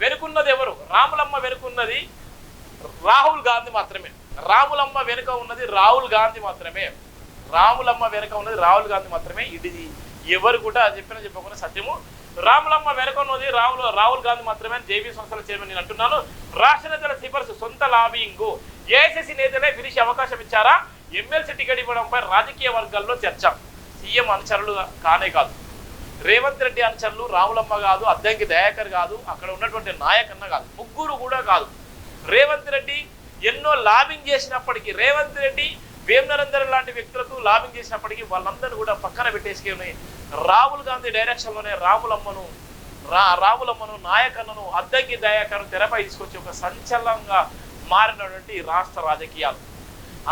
వెనుకున్నది ఎవరు? రాములమ్మ వెనుకున్నది రాహుల్ గాంధీ మాత్రమే. రాములమ్మ వెనుక ఉన్నది రాహుల్ గాంధీ మాత్రమే. రాములమ్మ వెనుక ఉన్నది రాహుల్ గాంధీ మాత్రమే. ఇది ఎవరు కూడా చెప్పిన చెప్పకుండా సత్యము. రాములమ్మ వెనుక ఉన్నది రాహుల్ రాహుల్ గాంధీ మాత్రమే జేబీ సంస్థల చైర్మన్ నేను అంటున్నాను. రాష్ట్ర నేతల సిఫార్సు సొంత లాబింగ్ ఏఐసిసి నేతలే పిలిచి అవకాశం ఇచ్చారా? ఎమ్మెల్సీ టికెట్ ఇవ్వడంపై రాజకీయ వర్గాల్లో చర్చ. సీఎం అనుచరులు కానే కాదు. రేవంత్ రెడ్డి అనుచరులు రాములమ్మ కాదు అద్దంకి దయాకర్ కాదు అక్కడ ఉన్నటువంటి నాయకన్న కాదు ముగ్గురు కూడా కాదు. రేవంత్ రెడ్డి ఎన్నో లాబింగ్ చేసినప్పటికీ రేవంత్ రెడ్డి వేమనరందర్ లాంటి వ్యక్తులకు లాబింగ్ చేసినప్పటికీ వాళ్ళందరూ కూడా పక్కన పెట్టేసుకుని రాహుల్ గాంధీ డైరెక్షన్లోనే రాములమ్మను రా రాములమ్మను నాయకన్నను అద్దంకి దయాకర్ను తెరపై తీసుకొచ్చి ఒక సంచలనంగా మారినటువంటి రాష్ట్ర రాజకీయాలు.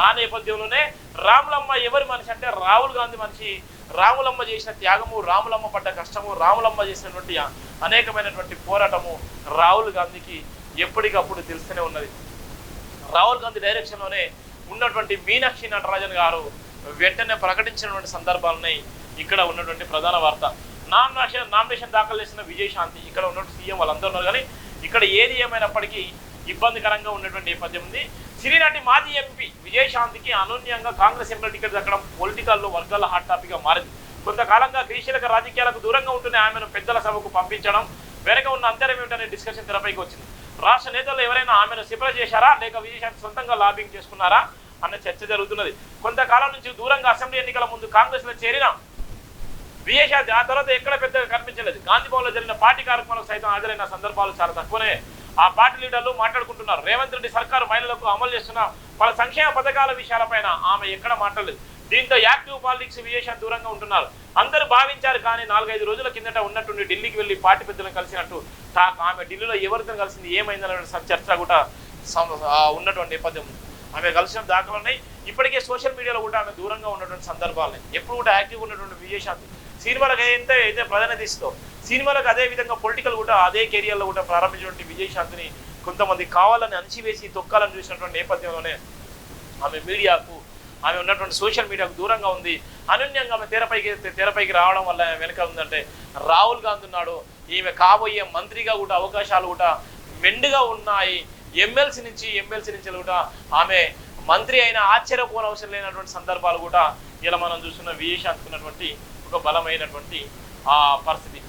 ఆ నేపథ్యంలోనే రాములమ్మ ఎవరి మనిషి అంటే రాహుల్ గాంధీ మనిషి రాములమ్మ చేసిన త్యాగము రాములమ్మ పడ్డ కష్టము రాములమ్మ చేసినటువంటి అనేకమైనటువంటి పోరాటము రాహుల్ గాంధీకి ఎప్పటికప్పుడు తెలుస్తూనే ఉన్నది. రాహుల్ గాంధీ డైరెక్షన్లోనే ఉన్నటువంటి మీనాక్షి నటరాజన్ గారు వెంటనే ప్రకటించినటువంటి సందర్భాలని ఇక్కడ ఉన్నటువంటి ప్రధాన వార్త. నామినేషన్ నామినేషన్ దాఖలు చేసిన విజయశాంతి ఇక్కడ ఉన్నటువంటి సీఎం వాళ్ళందరూ ఉన్నారు. కానీ ఇక్కడ ఏది ఏమైనప్పటికీ ఇబ్బందికరంగా ఉన్నటువంటి నేపథ్యం ఉంది. సిరినాటి మాజీ ఎంపీ విజయశాంతికి అనూన్యంగా కాంగ్రెస్ ఎంపీ టికెట్ దక్కడం పొలిటికల్లో వర్గాల హాట్ టాపిక్గా మారింది. కొంతకాలంగా క్రీశీలక రాజకీయాలకు దూరంగా ఉంటున్న ఆమెను పెద్దల సభకు పంపించడం వెనక ఉన్న అంతరం ఏమిటనే డిస్కషన్ తెరపైకి వచ్చింది. రాష్ట్ర నేతలు ఎవరైనా ఆమెను సిఫారసు చేశారా? లేక విజయశాంతి సొంతంగా లాబింగ్ చేసుకున్నారా? అన్న చర్చ జరుగుతున్నది. కొంతకాలం నుంచి దూరంగా అసెంబ్లీ ఎన్నికల ముందు కాంగ్రెస్లో చేరిన విజయశాంతి ఆ తర్వాత ఎక్కడ పెద్దగా కనిపించలేదు. గాంధీ లో జరిగిన పార్టీ కార్యక్రమాలకు సైతం హాజరైన సందర్భాలు చాలా తక్కువనే. ఆ పార్టీ లీడర్లు మాట్లాడుకుంటున్నారు. రేవంత్ రెడ్డి సర్కారు మహిళలకు అమలు చేస్తున్న పలు సంక్షేమ పథకాల విషయాలపైన ఆమె ఎక్కడ మాట్లాడలేదు. దీంతో యాక్టివ్ పాలిటిక్స్ విజయశాంతి దూరంగా ఉంటున్నారు. అందరూ భావించారు కానీ నాలుగైదు రోజుల కిందట ఉన్నట్టుండి ఢిల్లీకి వెళ్ళి పార్టీ పెద్దలను కలిసినట్టు తా- ఆమె ఢిల్లీలో ఎవరితో కలిసింది ఏమైందనే చర్చ కూడా ఉన్నటువంటి నేపథ్యం. ఆమె కలిసిన దాఖలు ఉన్నాయి. ఇప్పటికే సోషల్ మీడియాలో కూడా ఆమె దూరంగా ఉన్నటువంటి సందర్భాలు ఎప్పుడు కూడా యాక్టివ్గా ఉన్నటువంటి విజయశాంతి సినిమాలకు అయితే అయితే ప్రాధాన్యత ఇస్తో సినిమాలకు అదే విధంగా పొలిటికల్ కూడా అదే కెరియర్లో కూడా ప్రారంభించినటువంటి విజయశాంతిని కొంతమంది కావాలని అణిచివేసి తొక్కాలని చూసినటువంటి నేపథ్యంలోనే ఆమె మీడియాకు ఆమె ఉన్నటువంటి సోషల్ మీడియాకు దూరంగా ఉంది. అనన్యంగా ఆమె తెరపైకి తెరపైకి రావడం వల్ల వెనుక ఉందంటే రాహుల్ గాంధీ ఉన్నాడు. ఈమె కాబోయే మంత్రిగా కూడా అవకాశాలు కూడా మెండుగా ఉన్నాయి. ఎమ్మెల్సీ నుంచి ఎమ్మెల్సీ నుంచి కూడా ఆమె మంత్రి అయిన ఆశ్చర్యపోనవసరం లేనటువంటి సందర్భాలు కూడా ఇలా మనం చూస్తున్న విజయశాంతికి ఉన్నటువంటి ఒక బలమైనటువంటి ఆ పరిస్థితి.